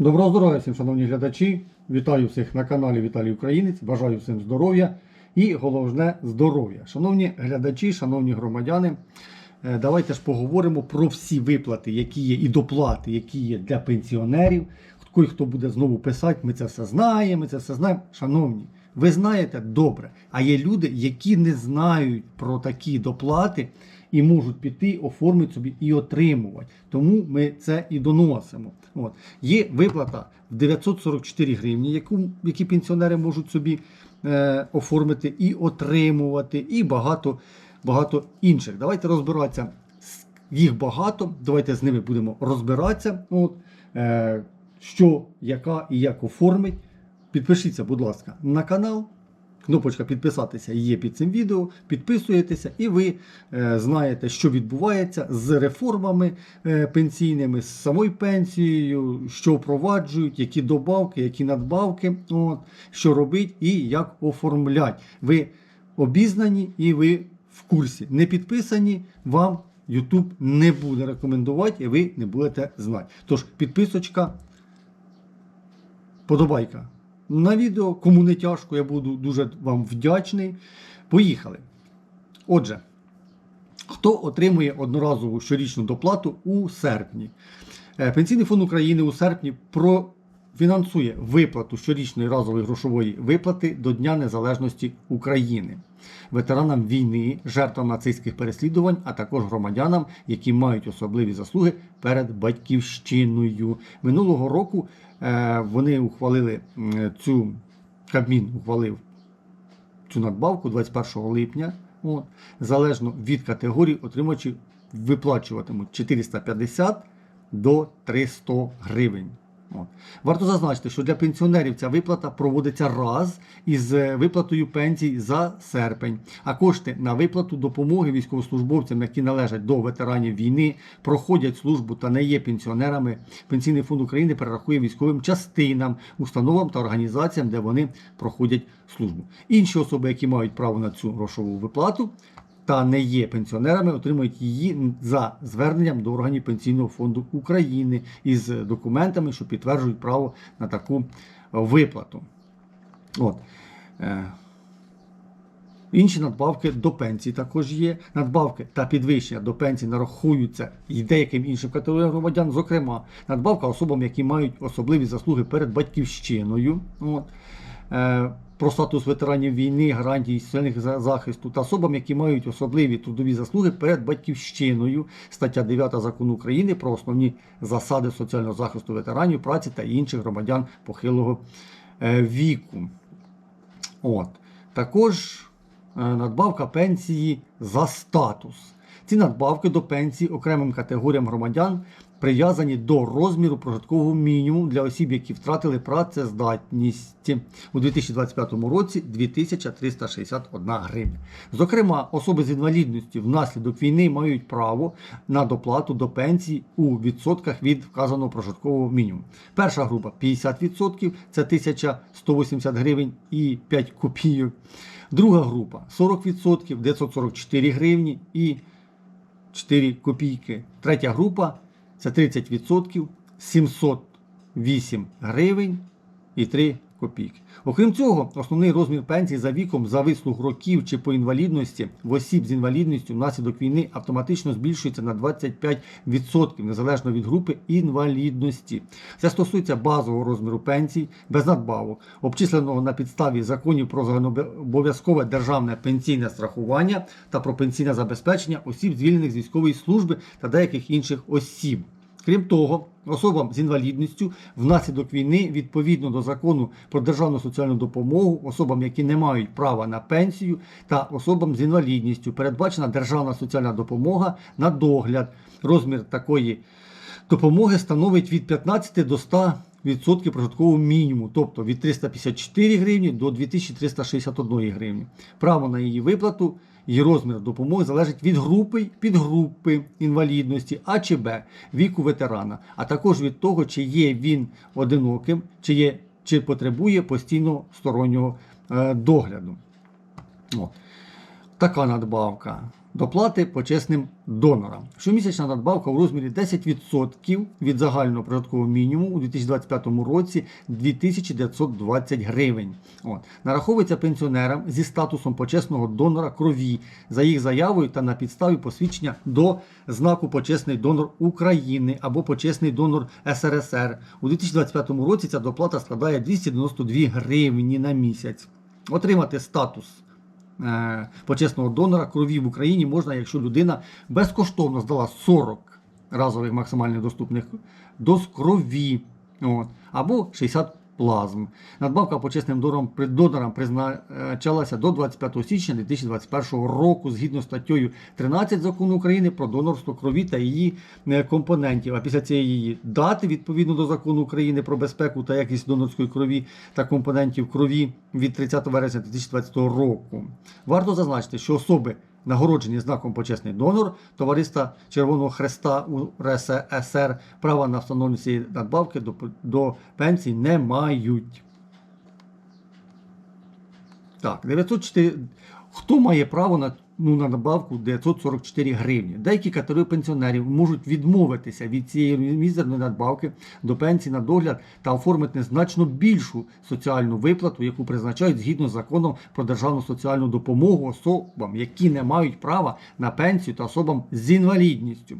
Доброго здоров'я всім, шановні глядачі. Вітаю всіх на каналі Віталій Українець. Бажаю всім здоров'я і головне здоров'я. Шановні глядачі, шановні громадяни, е, давайте ж поговоримо про всі виплати, які є, і доплати, які є для пенсіонерів. Хто, хто буде знову писати, ми це все знаємо, ми це все знаємо. Шановні, ви знаєте добре, а є люди, які не знають про такі доплати і можуть піти, оформити собі і отримувати. Тому ми це і доносимо. От. Є виплата в 944 гривні, яку, які пенсіонери можуть собі е, оформити і отримувати, і багато, багато інших. Давайте розбиратися. Їх багато, давайте з ними будемо розбиратися. От, е, що, яка і як оформить. Підпишіться, будь ласка, на канал. Кнопочка підписатися є під цим відео. Підписуєтеся, і ви е, знаєте, що відбувається з реформами е, пенсійними, з самою пенсією, що впроваджують, які добавки, які надбавки, от, що робить і як оформлять. Ви обізнані і ви в курсі. Не підписані, вам YouTube не буде рекомендувати, і ви не будете знати. Тож підписочка, подобайка на відео. Кому не тяжко, я буду дуже вам вдячний. Поїхали. Отже, хто отримує одноразову щорічну доплату у серпні? Е, Пенсійний фонд України у серпні профінансує виплату щорічної разової грошової виплати до Дня Незалежності України, ветеранам війни, жертвам нацистських переслідувань, а також громадянам, які мають особливі заслуги перед батьківщиною. Минулого року е, вони ухвалили цю Кабмін ухвалив цю надбавку 21 липня. От, залежно від категорії, отримувачі виплачуватимуть 450 до 300 гривень. Варто зазначити, що для пенсіонерів ця виплата проводиться раз із е, виплатою пенсій за серпень, а кошти на виплату допомоги військовослужбовцям, які належать до ветеранів війни, проходять службу та не є пенсіонерами. Пенсійний фонд України перерахує військовим частинам, установам та організаціям, де вони проходять службу. Інші особи, які мають право на цю грошову виплату, та не є пенсіонерами, отримують її за зверненням до органів Пенсійного фонду України із документами, що підтверджують право на таку виплату. От. Е, Інші надбавки до пенсії також є. Надбавки та підвищення до пенсії нарахуються і деяким іншим категоріям громадян, зокрема, надбавка особам, які мають особливі заслуги перед батьківщиною. От. Про статус ветеранів війни, гарантії соціальних захисту та особам, які мають особливі трудові заслуги перед батьківщиною, стаття 9 закону України про основні засади соціального захисту ветеранів, праці та інших громадян похилого е, віку. От. Також е, надбавка пенсії за статус. Ці надбавки до пенсії окремим категоріям громадян прив'язані до розміру прожиткового мінімуму для осіб, які втратили працездатність у 2025 році 2361 гривня. Зокрема, особи з інвалідністю внаслідок війни мають право на доплату до пенсії у відсотках від вказаного прожиткового мінімуму. Перша група 50%, це 1180 гривень і 5 копійок. Друга група 40%, 944 гривні і 4 копійки. Третя група це 30%, 708 гривень і 3 копійки. Окрім цього, основний розмір пенсії за віком за вислуг років чи по інвалідності в осіб з інвалідністю внаслідок війни автоматично збільшується на 25% незалежно від групи інвалідності. Це стосується базового розміру пенсій без надбавок, обчисленого на підставі законів про загальнообов'язкове державне пенсійне страхування та про пенсійне забезпечення осіб, звільнених з військової служби та деяких інших осіб. Крім того, особам з інвалідністю внаслідок війни відповідно до закону про державну соціальну допомогу, особам, які не мають права на пенсію, та особам з інвалідністю передбачена державна соціальна допомога на догляд. Розмір такої допомоги становить від 15 до 100 відсотків прожиткового мінімуму, тобто від 354 гривні до 2361 гривні. Право на її виплату і розмір допомоги залежить від групи, підгрупи інвалідності А чи Б, віку ветерана, а також від того, чи є він одиноким, чи, є, чи потребує постійного стороннього е, догляду. От. Така надбавка. доплати почесним донорам. Щомісячна надбавка у розмірі 10% від загального прожиткового мінімуму у 2025 році 2920 гривень. От. Нараховується пенсіонерам зі статусом почесного донора крові за їх заявою та на підставі посвідчення до знаку почесний донор України або почесний донор СРСР. У 2025 році ця доплата складає 292 гривні на місяць. Отримати статус почесного донора крові в Україні можна, якщо людина безкоштовно здала 40 разових максимально доступних доз крові от, або 60 плазм. Надбавка почесним донорам, призначалася до 25 січня 2021 року згідно статтею 13 закону України про донорство крові та її е, компонентів. А після цієї дати, відповідно до закону України про безпеку та якість донорської крові та компонентів крові від 30 вересня 2020 року. Варто зазначити, що особи, нагороджені знаком почесний донор Товариства Червоного Хреста УРСР права на встановлення цієї надбавки до, до пенсії не мають. Так, 904. Хто має право на, ну, на надбавку 944 гривні? Деякі категорії пенсіонерів можуть відмовитися від цієї мізерної надбавки до пенсії на догляд та оформити значно більшу соціальну виплату, яку призначають згідно з законом про державну соціальну допомогу особам, які не мають права на пенсію та особам з інвалідністю.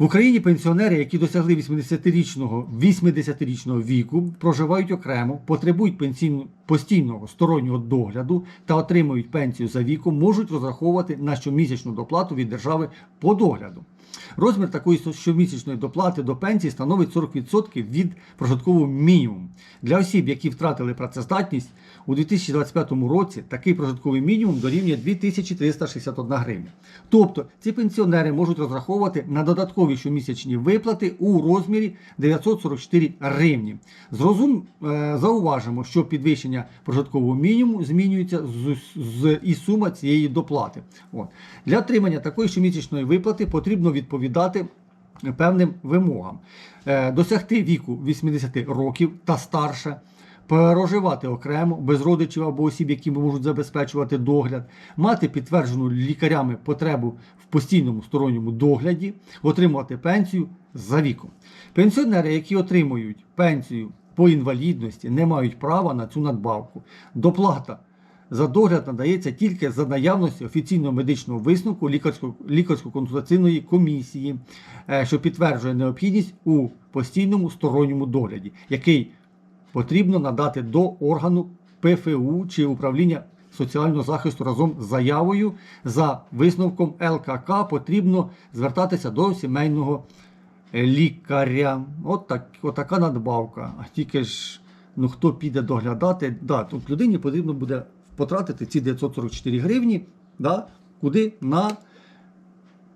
В Україні пенсіонери, які досягли 80-річного 80-річного віку, проживають окремо, потребують пенсійно, постійного стороннього догляду та отримують пенсію за віком, можуть розраховувати на щомісячну доплату від держави по догляду. Розмір такої щомісячної доплати до пенсії становить 40% від прожиткового мінімуму. Для осіб, які втратили працездатність, у 2025 році такий прожитковий мінімум дорівнює 2361 гривня. Тобто ці пенсіонери можуть розраховувати на додаткові щомісячні виплати у розмірі 944 гривні. Зрозум, е, зауважимо, що підвищення прожиткового мінімуму змінюється з, з, і сума цієї доплати. От. Для отримання такої щомісячної виплати потрібно відповідати певним вимогам. Е, Досягти віку 80 років та старше, проживати окремо, без родичів або осіб, які можуть забезпечувати догляд, мати підтверджену лікарями потребу в постійному сторонньому догляді, отримувати пенсію за віком. Пенсіонери, які отримують пенсію по інвалідності, не мають права на цю надбавку. Доплата за догляд надається тільки за наявності офіційного медичного висновку лікарсько- лікарсько-консультаційної комісії, е, що підтверджує необхідність у постійному сторонньому догляді, який потрібно надати до органу ПФУ чи управління соціального захисту разом з заявою за висновком ЛКК потрібно звертатися до сімейного лікаря. От, так, от така надбавка. Тільки ж ну, хто піде доглядати, да, тут людині потрібно буде потратити ці 944 гривні, да, куди на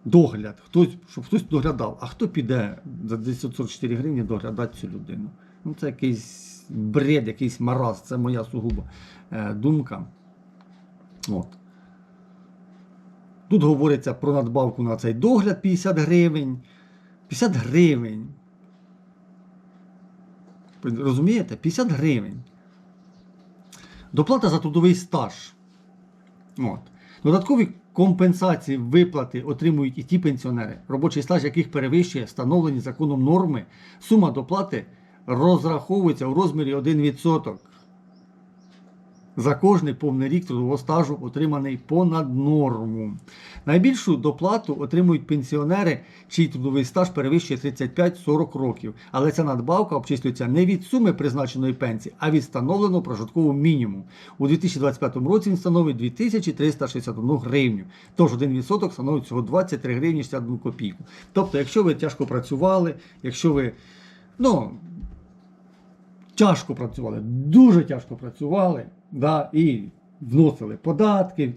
догляд. Хтось, щоб хтось доглядав. А хто піде за 944 гривні доглядати цю людину? Ну, це якийсь бред, якийсь мараз, це моя сугубо е, думка. От. Тут говориться про надбавку на цей догляд 50 гривень. 50 гривень. Розумієте? 50 гривень. Доплата за трудовий стаж. От. Додаткові компенсації виплати отримують і ті пенсіонери, робочий стаж яких перевищує встановлені законом норми. Сума доплати розраховується у розмірі 1% за кожний повний рік трудового стажу, отриманий понад норму. Найбільшу доплату отримують пенсіонери, чий трудовий стаж перевищує 35-40 років. Але ця надбавка обчислюється не від суми призначеної пенсії, а від встановленого прожиткового мінімуму. У 2025 році він становить 2361 гривню. Тож 1% становить всього 23 гривні 61 копійку. Тобто, якщо ви тяжко працювали, якщо ви ну, тяжко працювали, дуже тяжко працювали, да, і вносили податки,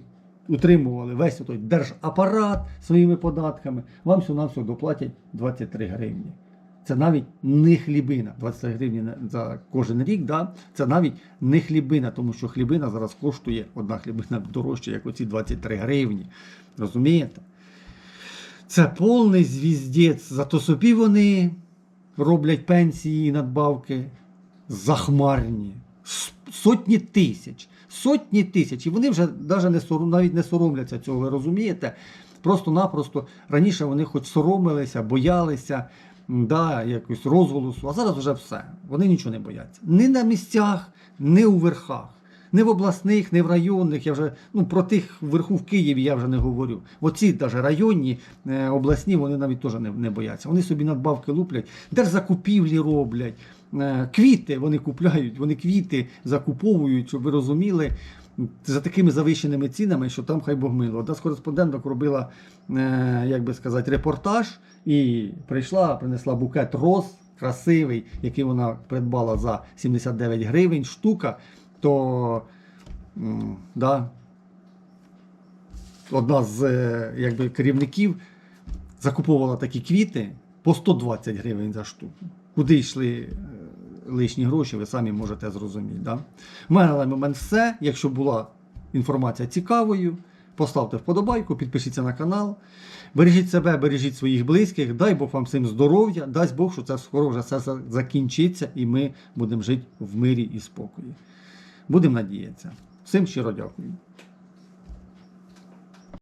утримували весь той держапарат своїми податками, вам всього на доплатять 23 гривні. Це навіть не хлібина. 23 гривні за кожен рік, да? це навіть не хлібина, тому що хлібина зараз коштує, одна хлібина дорожче, як оці 23 гривні. Розумієте? Це повний звіздець. Зато собі вони роблять пенсії і надбавки захмарні. Сотні тисяч. Сотні тисяч. І вони вже навіть не соромляться цього, ви розумієте? Просто-напросто раніше вони хоч соромилися, боялися да, якось розголосу, а зараз вже все. Вони нічого не бояться. Ні на місцях, ні у верхах. Не в обласних, не в районних. Я вже ну про тих вверху в Києві я вже не говорю. Оці навіть районні, е, обласні, вони навіть теж не, не бояться. Вони собі надбавки луплять, держзакупівлі роблять, е, квіти вони купляють, вони квіти закуповують, щоб ви розуміли. За такими завищеними цінами, що там хай Бог мило. Одна з кореспонденток робила, е, як би сказати, репортаж і прийшла, принесла букет роз красивий, який вона придбала за 79 гривень штука. То да, одна з е, якби, керівників закуповувала такі квіти по 120 гривень за штуку. Куди йшли е, лишні гроші, ви самі можете зрозуміти. Да? У мене на момент все. Якщо була інформація цікавою, поставте вподобайку, підпишіться на канал. Бережіть себе, бережіть своїх близьких, дай Бог вам всім здоров'я, дасть Бог, що це скоро вже все закінчиться і ми будемо жити в мирі і спокої. Будемо надіятися. Всім щиро дякую.